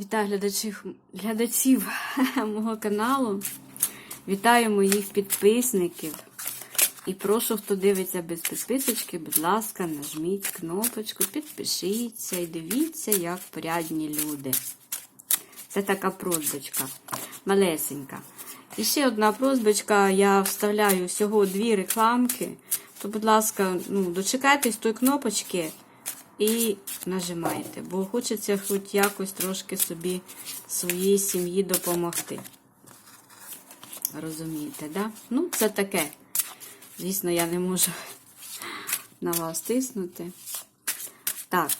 Вітаю глядачів, глядачів мого каналу. Вітаю моїх підписників. І прошу, хто дивиться без підписочки, будь ласка, нажміть кнопочку, підпишіться і дивіться, як порядні люди. Це така просьбочка, малесенька. І ще одна просьбочка, я вставляю всього дві рекламки. То, будь ласка, ну, дочекайтесь тої кнопочки і нажимайте, бо хочеться хоч якось трошки собі своїй сім'ї допомогти. Розумієте, да? Ну, це таке. Звісно, я не можу на вас тиснути. Так,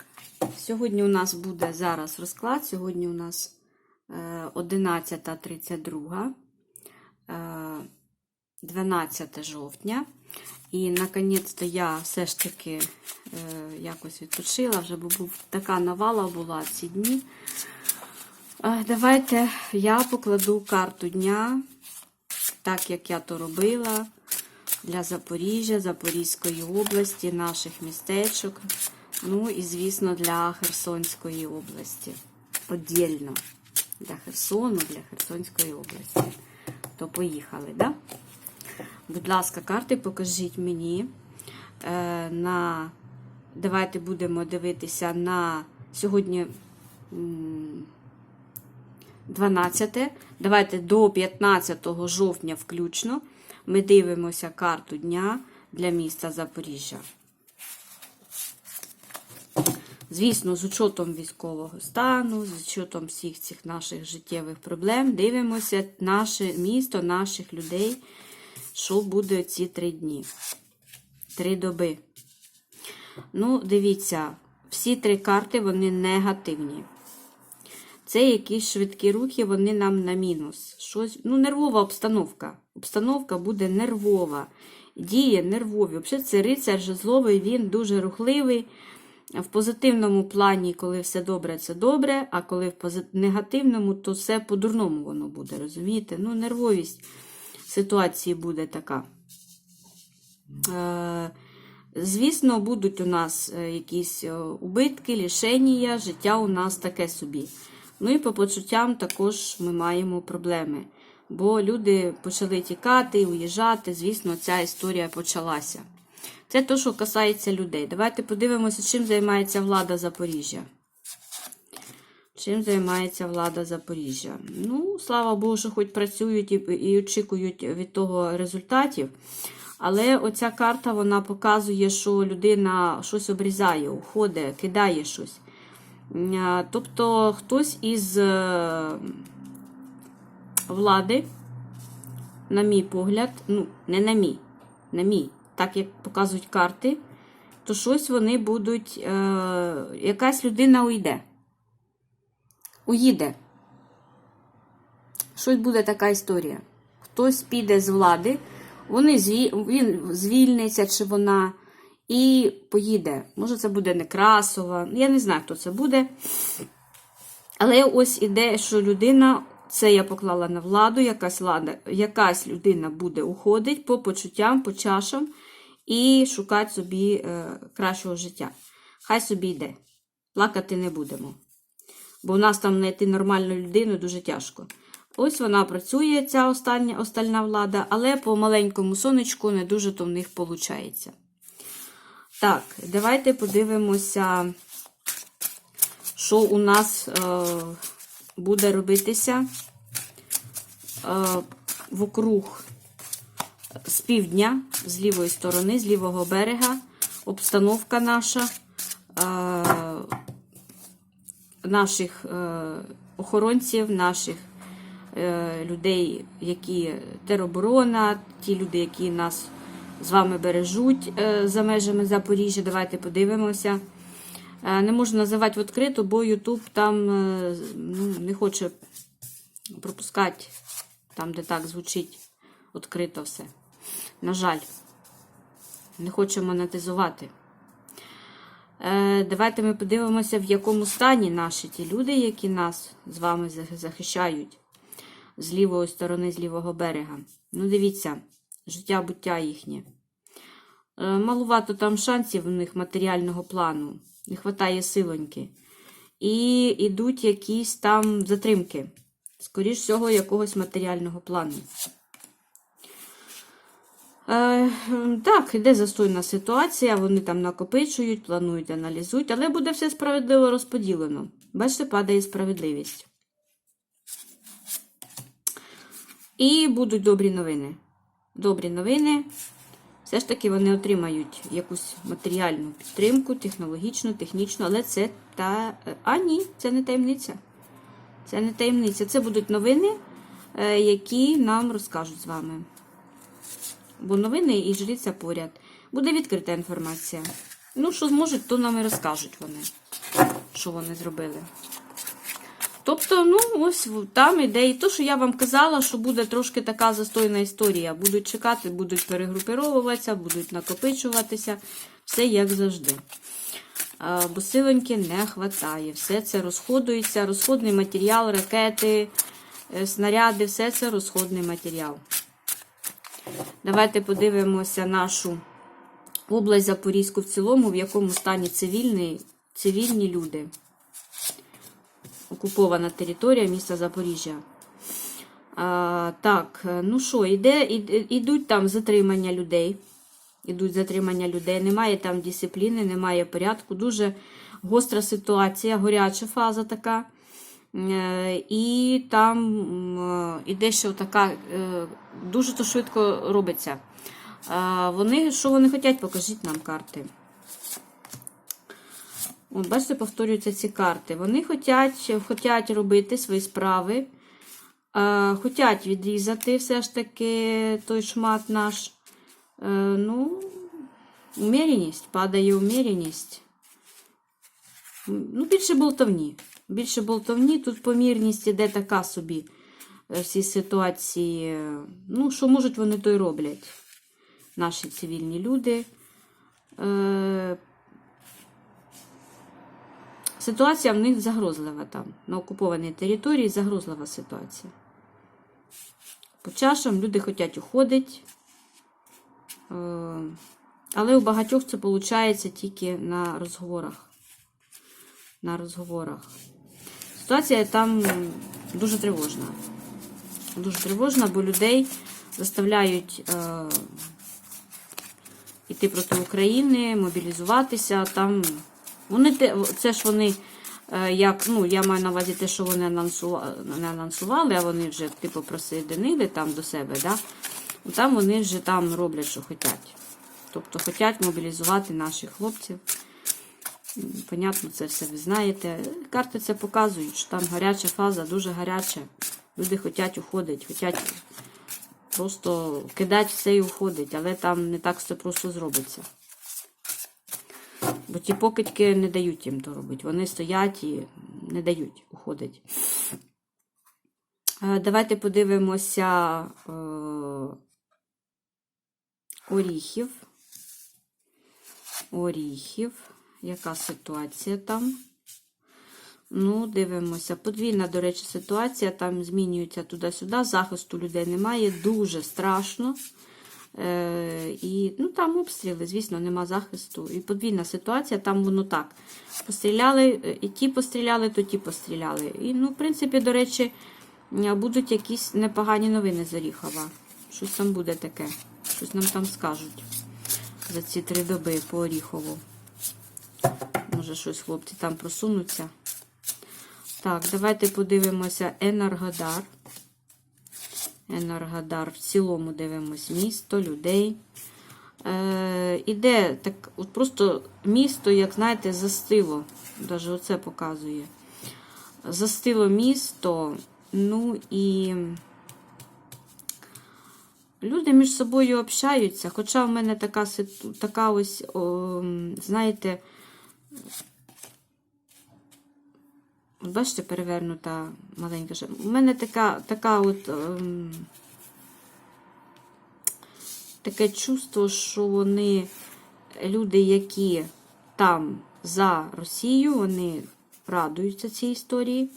сьогодні у нас буде зараз розклад. Сьогодні у нас е, 11.32, е, 12 жовтня. І наконець-то я все ж таки е, якось відпочила, вже був така навала була ці дні. Е, давайте я покладу карту дня, так як я то робила, для Запоріжжя, Запорізької області, наших містечок. Ну і, звісно, для Херсонської області. Подільно. Для Херсону, для Херсонської області. То поїхали, так? Да? Будь ласка, карти покажіть мені. Е, на... Давайте будемо дивитися на сьогодні 12. Давайте до 15 жовтня включно. Ми дивимося карту дня для міста Запоріжжя. Звісно, з учетом військового стану, з учетом всіх цих наших життєвих проблем, дивимося наше місто, наших людей що буде ці три дні. Три доби. Ну, дивіться, всі три карти вони негативні. Це якісь швидкі рухи, вони нам на мінус. Щось, ну, нервова обстановка. Обстановка буде нервова. Діє нервові. Взагалі, це рицар жезловий, він дуже рухливий. В позитивному плані, коли все добре, це добре, а коли в негативному, то все по-дурному воно буде. Розумієте? Ну, нервовість ситуації буде така. Е, звісно, будуть у нас е, якісь е, убитки, лішення, життя у нас таке собі. Ну і по почуттям також ми маємо проблеми. Бо люди почали тікати, уїжджати. Звісно, ця історія почалася. Це те, що касається людей. Давайте подивимося, чим займається влада Запоріжжя. Чим займається влада Запоріжжя? Ну, слава Богу, що хоч працюють і, і очікують від того результатів. Але оця карта вона показує, що людина щось обрізає, уходить, кидає щось. Тобто хтось із е, влади, на мій погляд, ну, не на мій, на мій, так як показують карти, то щось вони будуть, е, якась людина уйде уїде. Щось буде така історія. Хтось піде з влади, вони зві... він звільниться чи вона і поїде. Може, це буде Некрасова. Я не знаю, хто це буде. Але ось іде, що людина, це я поклала на владу, якась влада, якась людина буде уходить по почуттям, по чашам і шукати собі е, кращого життя. Хай собі йде. Плакати не будемо бо в нас там знайти нормальну людину дуже тяжко. Ось вона працює, ця остання, остальна влада, але по маленькому сонечку не дуже то в них виходить. Так, давайте подивимося, що у нас е, буде робитися е, вокруг з півдня, з лівої сторони, з лівого берега, обстановка наша. Е, наших е, охоронців, наших е, людей, які тероборона, ті люди, які нас з вами бережуть е, за межами Запоріжжя. Давайте подивимося. Не можу називати відкрито, бо Ютуб там ну, не хоче пропускати там, де так звучить відкрито все. На жаль, не хоче монетизувати. Е, давайте ми подивимося, в якому стані наші ті люди, які нас з вами захищають з лівої сторони, з лівого берега. Ну, дивіться, життя буття їхнє. Е, малувато там шансів у них матеріального плану. Не вистачає силоньки. і йдуть якісь там затримки. Скоріш всього, якогось матеріального плану. Е, так, іде застойна ситуація, вони там накопичують, планують, аналізують, але буде все справедливо розподілено. Бачите, падає справедливість. І будуть добрі новини. Добрі новини. Все ж таки вони отримають якусь матеріальну підтримку, технологічну, технічну, але це та. А, ні, це не таємниця. Це не таємниця. Це будуть новини, е, які нам розкажуть з вами. Бо новини і жриця поряд. Буде відкрита інформація. Ну, що зможуть, то нам і розкажуть вони, що вони зробили. Тобто, ну, ось там іде і то, що я вам казала, що буде трошки така застойна історія. Будуть чекати, будуть перегрупировуватися, будуть накопичуватися. Все як завжди. Бо силеньки не вистачає. Все це розходується. Розходний матеріал, ракети, е, снаряди, все це розходний матеріал. Давайте подивимося нашу область Запорізьку в цілому, в якому стані цивільні, цивільні люди. Окупована територія міста Запоріжжя. А, так, ну що, іде, ідуть там затримання людей. Ідуть затримання людей, немає там дисципліни, немає порядку. Дуже гостра ситуація, горяча фаза така. Е, І там м, іде ще така, е, дуже то швидко робиться. Вони, що вони хочуть, покажіть нам карти. От, бачите, повторюються ці карти. Вони хочуть, хочуть робити свої справи, е, хочуть відрізати все ж таки той шмат наш. Е, ну, уміряність, падає уміряність. Ну, більше болтовні. Більше болтовні, тут помірність іде така собі е, всі ситуації. Ну, що можуть, вони то й роблять. Наші цивільні люди. Е, Ситуація в них загрозлива там. На окупованій території загрозлива ситуація. По чашам люди хочуть уходити. Е, Але у багатьох це виходить тільки на розговорах. На розговорах. Ситуація там дуже тривожна. Дуже тривожна, бо людей заставляють е, йти проти України, мобілізуватися. Там вони те, це ж вони, е, як, ну, я маю на увазі те, що вони анонсували, не анонсували, а вони вже типу присоединили там до себе, да? там вони вже там роблять, що хочуть. Тобто хочуть мобілізувати наших хлопців. Понятно, це все ви знаєте. Карти це показують, що там гаряча фаза, дуже гаряча. Люди хочуть уходити, хочуть просто кидати все і уходить, але там не так все просто зробиться. Бо ті покидьки не дають їм то робити. Вони стоять і не дають уходити. Е, Давайте подивимося е, оріхів. Оріхів. Яка ситуація там? Ну, дивимося. Подвійна, до речі, ситуація. Там змінюється туди-сюди. Захисту людей немає. Дуже страшно. Е, І ну, там обстріли, звісно, нема захисту. І подвійна ситуація, там воно так. Постріляли, е, і ті постріляли, то ті постріляли. І, ну, в принципі, до речі, е, будуть якісь непогані новини з Оріхова. Щось там буде таке. Щось нам там скажуть за ці три доби по Оріхову. Може, щось хлопці там просунуться. Так, давайте подивимося Енергодар. Енергодар. В цілому дивимось місто, людей. Е, Іде так, от просто місто, як знаєте, застило. Навіть оце показує. Застило місто. Ну і люди між собою общаються. Хоча в мене така, така ось, о, знаєте, бачите, перевернута маленька. У мене така, така от ем, таке чувство, що вони, люди, які там за Росію, вони радуються цій історії.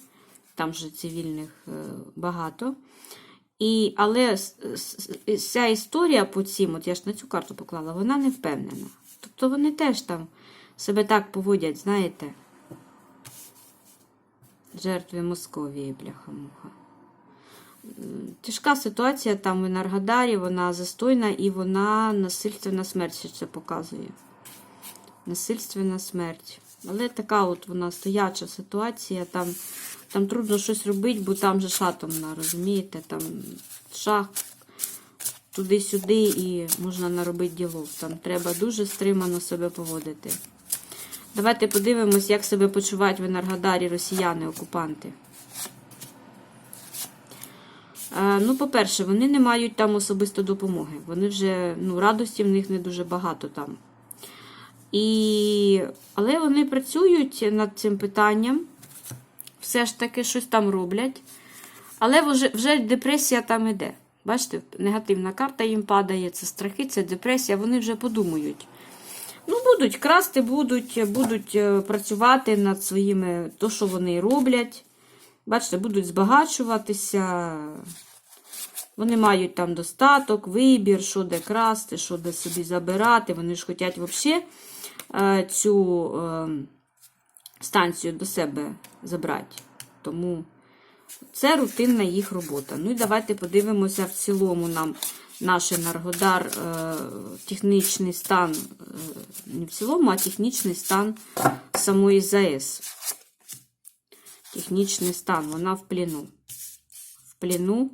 Там же цивільних е, багато. І, але ця історія по цим, от я ж на цю карту поклала, вона не впевнена. Тобто вони теж там себе так поводять, знаєте. Жертви Московії, бляха-муха. Тяжка ситуація там в Енергодарі, вона застойна і вона насильственна смерть ще це показує. Насильственна смерть. Але така от вона стояча ситуація, там, там трудно щось робити, бо там же ж атомна, розумієте? Там шах туди-сюди і можна наробити ділов. Там треба дуже стримано себе поводити. Давайте подивимось, як себе почувають в Енергодарі росіяни-окупанти. Е, Ну, по-перше, вони не мають там особисто допомоги. Вони вже, ну, радості в них не дуже багато там. І... Але вони працюють над цим питанням, все ж таки щось там роблять. Але вже, вже депресія там іде. Бачите, негативна карта їм падає, це страхи, це депресія, вони вже подумають. Ну, будуть красти, будуть, будуть е, працювати над своїми, то, що вони роблять. Бачите, будуть збагачуватися. Вони мають там достаток, вибір, що де красти, що де собі забирати. Вони ж хочуть взагалі е, цю е, станцію до себе забрати. Тому це рутинна їх робота. Ну і давайте подивимося в цілому нам наш Енергодар, е, технічний стан, е, не в цілому, а технічний стан самої ЗАЕС. Технічний стан, вона в пліну. В пліну,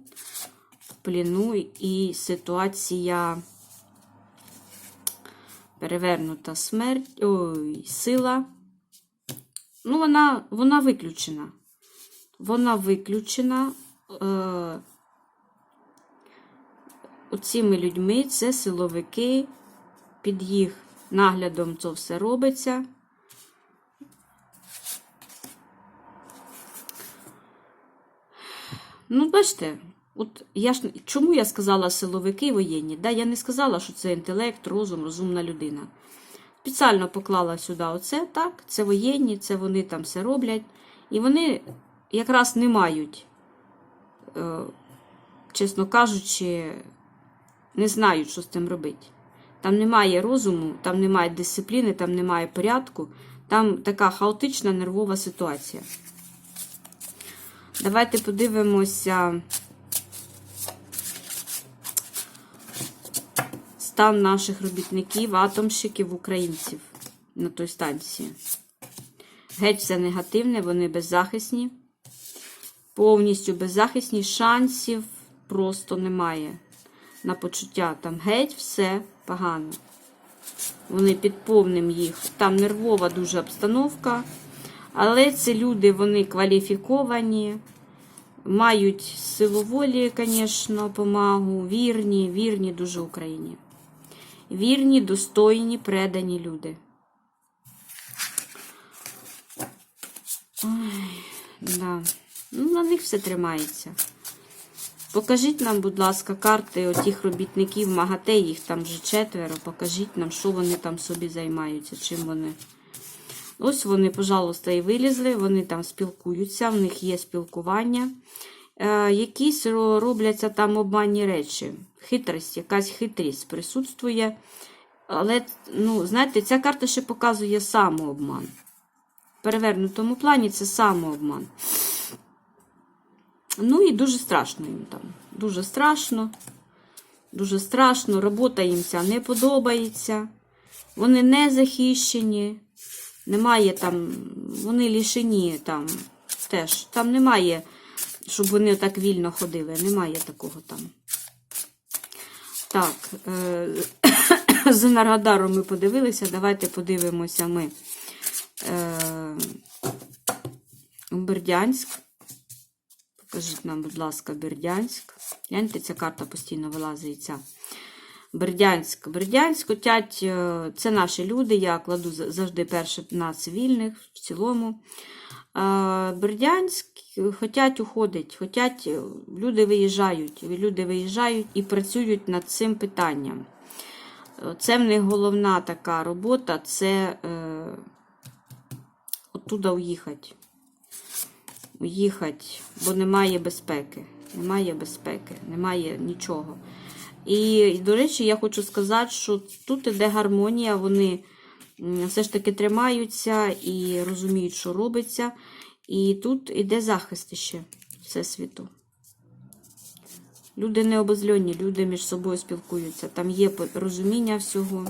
в пліну і ситуація перевернута смерть, ой, сила. Ну, вона, вона виключена. Вона виключена е, оціми людьми, це силовики, під їх наглядом це все робиться. Ну, бачите, от я ж чому я сказала силовики воєнні? Да, я не сказала, що це інтелект, розум, розумна людина. Спеціально поклала сюди оце, так, це воєнні, це вони там все роблять. І вони якраз не мають, е, чесно кажучи, не знають, що з цим робити. Там немає розуму, там немає дисципліни, там немає порядку, там така хаотична нервова ситуація. Давайте подивимося стан наших робітників, атомщиків, українців на той станції. Геть все негативне, вони беззахисні. Повністю беззахисні, шансів просто немає на почуття. Там геть все погано. Вони під повним їх. Там нервова дуже обстановка. Але ці люди, вони кваліфіковані, мають силу волі, звісно, помагу, вірні, вірні дуже Україні. Вірні, достойні, предані люди. Ой, да. Ну, на них все тримається. Покажіть нам, будь ласка, карти отих робітників МАГАТЕ, їх там вже четверо. Покажіть нам, що вони там собі займаються, чим вони. Ось вони, пожалуйста, і вилізли, вони там спілкуються, в них є спілкування. Е, якісь робляться там обманні речі. Хитрість, якась хитрість присутствує. Але, ну, знаєте, ця карта ще показує самообман. В перевернутому плані це самообман. Ну і дуже страшно їм там. Дуже страшно. Дуже страшно. Робота їм ця не подобається. Вони не захищені. Немає там, вони лишені там теж. Там немає, щоб вони так вільно ходили. Немає такого там. Так, е, з Енергодаром ми подивилися. Давайте подивимося ми. Е, Бердянськ. Покажіть нам, будь ласка, Бердянськ. Гляньте, ця карта постійно вилазить. ця. Бердянськ. Бердянськ хотять, е, це наші люди. Я кладу завжди перше на цивільних в цілому. Е, Бердянськ хотять уходить, хотять, е, люди виїжджають. Люди виїжджають і працюють над цим питанням. Е, Це в них головна така робота це е, оттуда уїхати. Уїхати, бо немає безпеки. Немає безпеки, немає нічого. І, до речі, я хочу сказати, що тут іде гармонія, вони все ж таки тримаються і розуміють, що робиться. І тут іде захист ще Всесвіту. Люди не обозльонні, люди між собою спілкуються. Там є розуміння всього.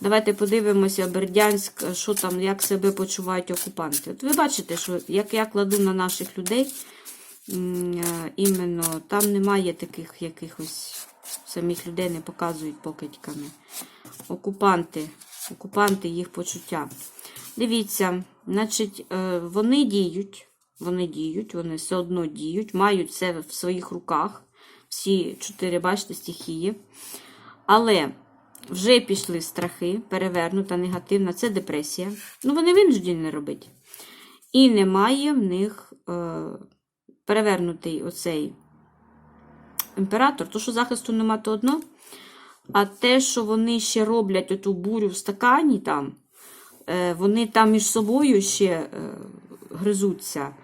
Давайте подивимося, Бердянськ, що там, як себе почувають окупанти. От ви бачите, що як я кладу на наших людей, е, іменно там немає таких якихось самих людей не показують покидьками. Окупанти, окупанти, їх почуття. Дивіться, значить, е, вони діють, вони діють, вони все одно діють, мають це в своїх руках. Всі чотири, бачите, стихії. Але вже пішли страхи, перевернута, негативна, це депресія. Ну, вони винуждені не робити. І немає в них е, перевернутий оцей імператор, то, що захисту нема, то одно. А те, що вони ще роблять оту бурю в стакані там, е, вони там між собою ще е, гризуться,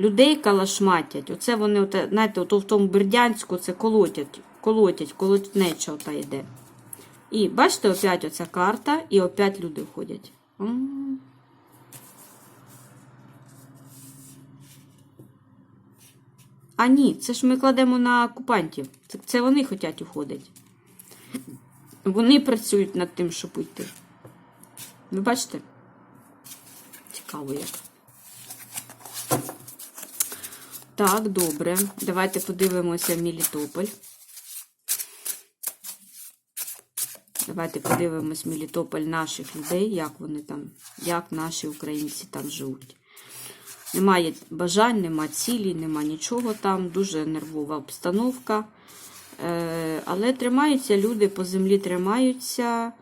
людей калашматять. Оце вони, знаєте, ото в тому Бердянську це колотять, колотять, колотнеча ота йде. І бачите, опять оця карта, і опять люди входять. А ні, це ж ми кладемо на окупантів. Це, вони хочуть уходити. Вони працюють над тим, щоб уйти. Ви бачите? Цікаво як. Так, добре. Давайте подивимося Мелітополь. Давайте подивимось Мелітополь наших людей, як вони там, як наші українці там живуть. Немає бажань, нема цілі, нема нічого там. Дуже нервова обстановка. Е, але тримаються люди по землі тримаються.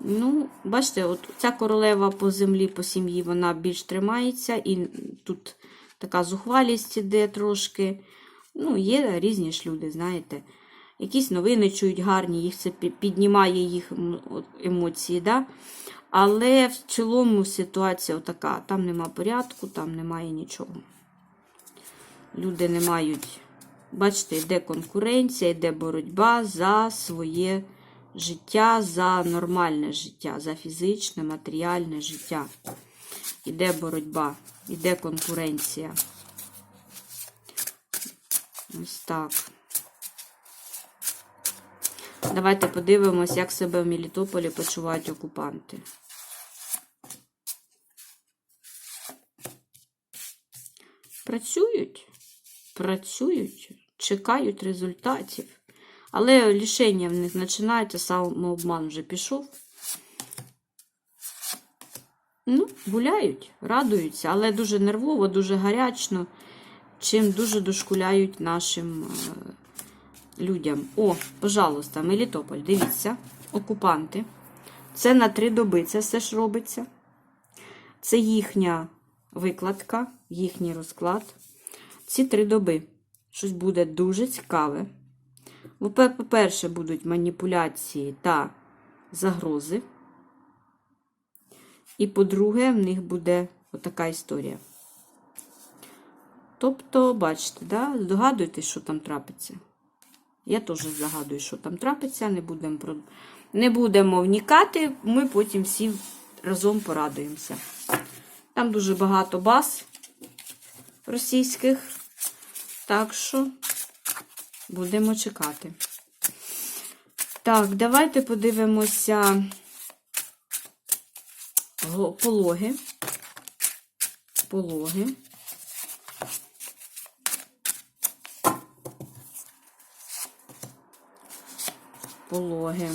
Ну, бачите, от ця королева по землі, по сім'ї, вона більш тримається, і тут така зухвалість іде трошки. Ну, є різні ж люди, знаєте. Якісь новини чують гарні, їх це піднімає їх емоції. Да? Але в цілому ситуація така. Там нема порядку, там немає нічого. Люди не мають. Бачите, йде конкуренція, йде боротьба за своє життя, за нормальне життя, за фізичне, матеріальне життя. Іде боротьба, іде конкуренція. Ось так. Давайте подивимось, як себе в Мелітополі почувають окупанти. Працюють, працюють, чекають результатів. Але лишення в них починається, самообман вже пішов. Ну, гуляють, радуються, але дуже нервово, дуже гарячно, чим дуже дошкуляють нашим е, людям. О, пожалуйста, Мелітополь, дивіться, окупанти. Це на три доби це все ж робиться. Це їхня викладка, їхній розклад. Ці три доби. Щось буде дуже цікаве. По-перше, будуть маніпуляції та загрози. І по-друге, в них буде отака історія. Тобто, бачите, да? здогадуєтесь, що там трапиться. Я теж загадую, що там трапиться, не будемо, не будемо вникати, ми потім всі разом порадуємося. Там дуже багато баз російських, так що будемо чекати. Так, давайте подивимося пологи. Пологи. Пологи.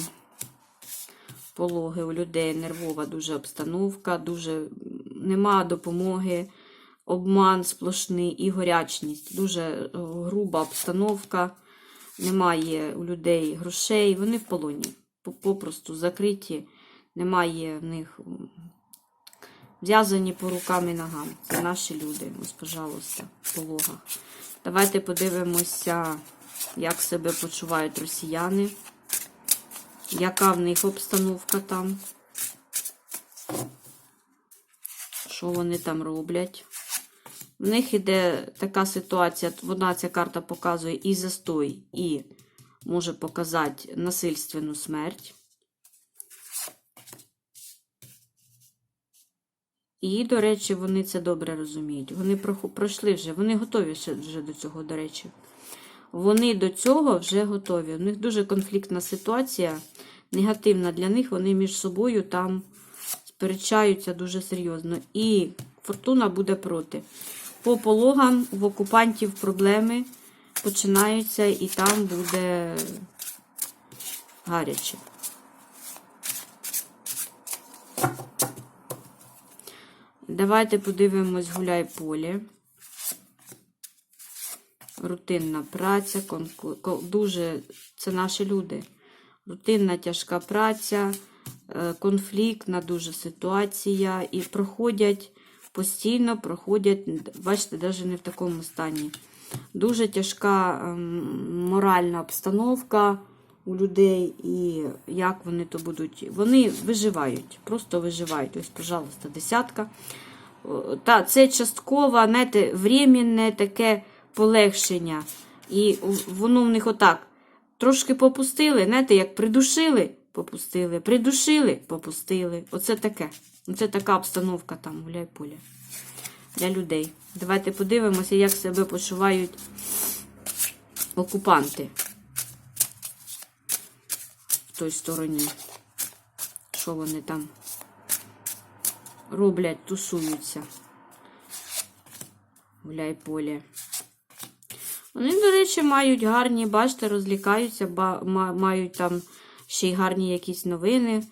Пологи у людей нервова дуже обстановка, дуже нема допомоги, обман сплошний і горячність. Дуже е, груба обстановка, немає у людей грошей, вони в полоні. Попросту закриті, немає в них м, В'язані по рукам і ногам. Це наші люди, ось, пожалуйста, в пологах. Давайте подивимося, як себе почувають росіяни, яка в них обстановка там, що вони там роблять. В них іде така ситуація, вона ця карта показує і застой, і може показати насильственну смерть. І, до речі, вони це добре розуміють. Вони пройшли вже, вони готові вже до цього, до речі. Вони до цього вже готові. У них дуже конфліктна ситуація, негативна для них. Вони між собою там сперечаються дуже серйозно. І фортуна буде проти. По пологам в окупантів проблеми починаються, і там буде гаряче. Давайте подивимось гуляй поле. Рутинна праця, дуже це наші люди. Рутинна тяжка праця, е, конфліктна дуже ситуація. І проходять постійно, проходять, бачите, навіть не в такому стані. Дуже тяжка ем, моральна обстановка у людей, і як вони то будуть. Вони виживають, просто виживають. Ось, пожалуйста, десятка. Та, це частково, знаєте, временне таке полегшення. І воно в них отак. Трошки попустили, знаєте, як придушили, попустили, придушили, попустили. Оце таке. Оце така обстановка там, гуляй поле. Для людей. Давайте подивимося, як себе почувають окупанти в той стороні. Що вони там роблять, тусуються. Гуляй поле. Вони, до речі, мають гарні, бачите, розлікаються, мають там ще й гарні якісь новини.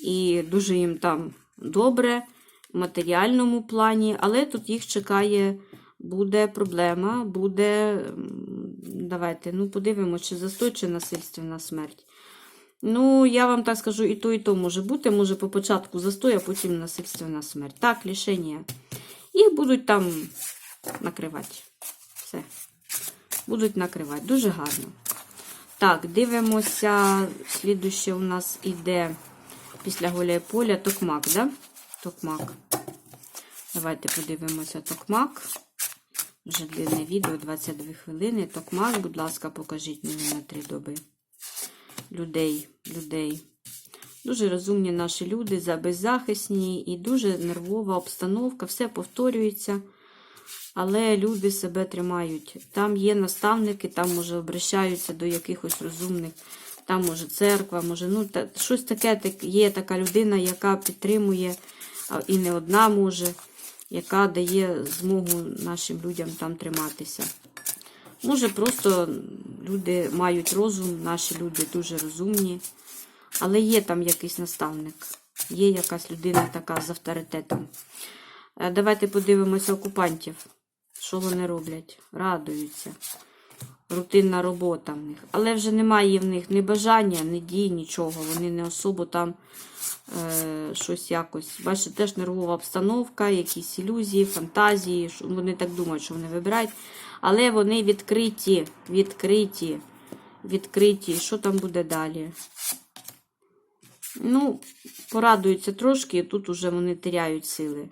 І дуже їм там добре в матеріальному плані, але тут їх чекає, буде проблема, буде. Давайте, ну, подивимося, чи застой, чи насильственна смерть. Ну, я вам так скажу, і то, і то може бути. Може, по початку застой, а потім насильственна смерть. Так, лишення. Їх будуть там накривати. Все. Будуть накривати. Дуже гарно. Так, дивимося. Слідуще у нас іде після голяй поля токмак, да? Токмак. Давайте подивимося токмак. Вже длинне відео, 22 хвилини. Токмак, будь ласка, покажіть мені на три доби. Людей, людей. Дуже розумні наші люди, беззахисні і дуже нервова обстановка, все повторюється. Але люди себе тримають. Там є наставники, там, може, обращаються до якихось розумних, там, може, церква, може, ну, та, щось таке так- є така людина, яка підтримує, і не одна може, яка дає змогу нашим людям там триматися. Може, просто люди мають розум, наші люди дуже розумні, але є там якийсь наставник, є якась людина така з авторитетом. Е, Давайте подивимося окупантів. Що вони роблять? Радуються. Рутинна робота в них. Але вже немає в них ні бажання, ні дій, нічого. Вони не особо там е, щось якось. Бачите, теж нервова обстановка, якісь ілюзії, фантазії. Вони так думають, що вони вибирають. Але вони відкриті, відкриті, відкриті. Що там буде далі? Ну, порадуються трошки, і тут уже вони теряють сили.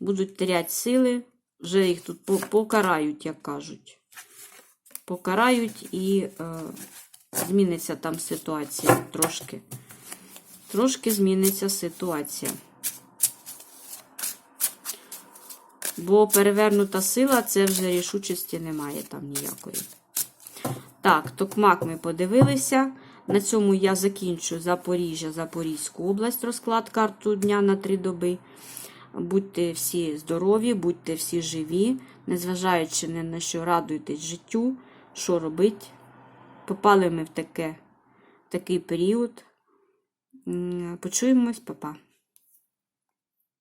Будуть теряти сили, вже їх тут покарають, як кажуть. Покарають і е, зміниться там ситуація трошки. Трошки зміниться ситуація. Бо перевернута сила це вже рішучості немає там ніякої. Так, Токмак ми подивилися. На цьому я закінчу Запоріжжя, Запорізьку область, розклад карту дня на три доби. Будьте всі здорові, будьте всі живі, незважаючи ні на що радуйтесь життю, що робить. Попали ми в таке, такий період. Почуємось, папа.